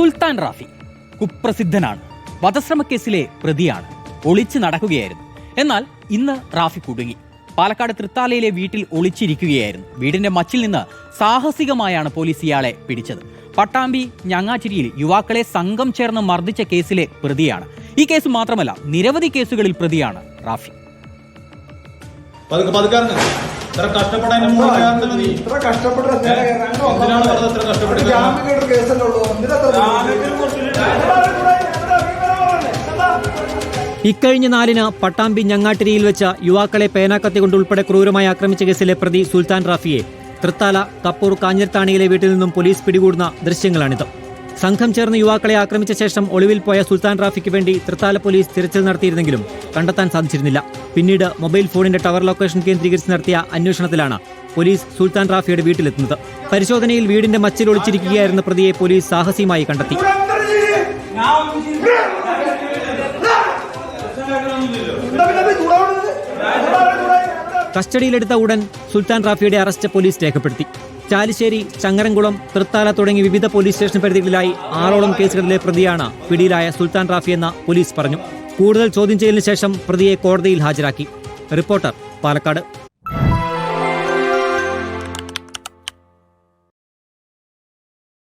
സുൽത്താൻ റാഫി കുപ്രസിദ്ധനാണ്. വധശ്രമ കേസിലെ പ്രതിയാണ്. ഒളിച്ചു നടക്കുകയായിരുന്നു. എന്നാൽ ഇന്ന് റാഫി കുടുങ്ങി. പാലക്കാട് തൃത്താലയിലെ വീട്ടിൽ ഒളിച്ചിരിക്കുകയായിരുന്നു. വീടിന്റെ മച്ചിൽ നിന്ന് സാഹസികമായാണ് പോലീസ് ഇയാളെ പിടിച്ചത്. പട്ടാമ്പി ഞങ്ങാച്ചിരിയിൽ യുവാക്കളെ സംഘം ചേർന്ന് മർദ്ദിച്ച കേസിലെ പ്രതിയാണ്. ഈ കേസ് മാത്രമല്ല നിരവധി കേസുകളിൽ പ്രതിയാണ് റാഫി. പതുക്കെ. ഇത്ര കഷ്ടപ്പെടാൻ ഇത്ര കഷ്ടപ്പെട്ട ജാമ്യം കേട്ട കേസല്ലേ ഉള്ളൂ. എന്തിനാ ഇക്കഴിഞ്ഞ നാലിന് പട്ടാമ്പി ഞങ്ങാട്ടിരിയിൽ വെച്ച യുവാക്കളെ പേനാക്കത്തി കൊണ്ട് ഉൾപ്പെടെ ക്രൂരമായി ആക്രമിച്ച കേസിലെ പ്രതി സുൽത്താൻ റാഫിയെ. തൃത്താല കപ്പൂർ കാഞ്ഞിരത്താണിയിലെ വീട്ടിൽ നിന്നും പോലീസ് പിടികൂടുന്ന ദൃശ്യങ്ങളാണിത്. സംഘം ചേർന്ന് യുവാക്കളെ ആക്രമിച്ച ശേഷം ഒളിവിൽ പോയ സുൽത്താൻ റാഫിക്ക് വേണ്ടി തൃത്താല പോലീസ് തിരച്ചിൽ നടത്തിയിരുന്നെങ്കിലും കണ്ടെത്താൻ സാധിച്ചിരുന്നില്ല. പിന്നീട് മൊബൈൽ ഫോണിന്റെ ടവർ ലൊക്കേഷൻ കേന്ദ്രീകരിച്ച് നടത്തിയ അന്വേഷണത്തിലാണ് പോലീസ് സുൽത്താൻ റാഫിയുടെ വീട്ടിലെത്തുന്നത്. പരിശോധനയിൽ വീടിന്റെ മച്ചിൽ ഒളിച്ചിരിക്കുകയായിരുന്ന പ്രതിയെ പോലീസ് സാഹസികമായി കണ്ടെത്തി. കസ്റ്റഡിയിലെടുത്ത ഉടൻ സുൽത്താൻ റാഫിയുടെ അറസ്റ്റ് പോലീസ് രേഖപ്പെടുത്തി. ചാലിശ്ശേരി ചങ്ങരംകുളം തൃത്താല തുടങ്ങി വിവിധ പോലീസ് സ്റ്റേഷൻ പരിധികളിലായി ആറോളം കേസുകളിലെ പ്രതിയാണ് പിടിയിലായ സുൽത്താൻ റാഫി എന്ന് പോലീസ് പറഞ്ഞു. കൂടുതൽ ചോദ്യം ചെയ്യലിന് ശേഷം പ്രതിയെ കോടതിയിൽ ഹാജരാക്കി. റിപ്പോർട്ടർ പാലക്കാട്.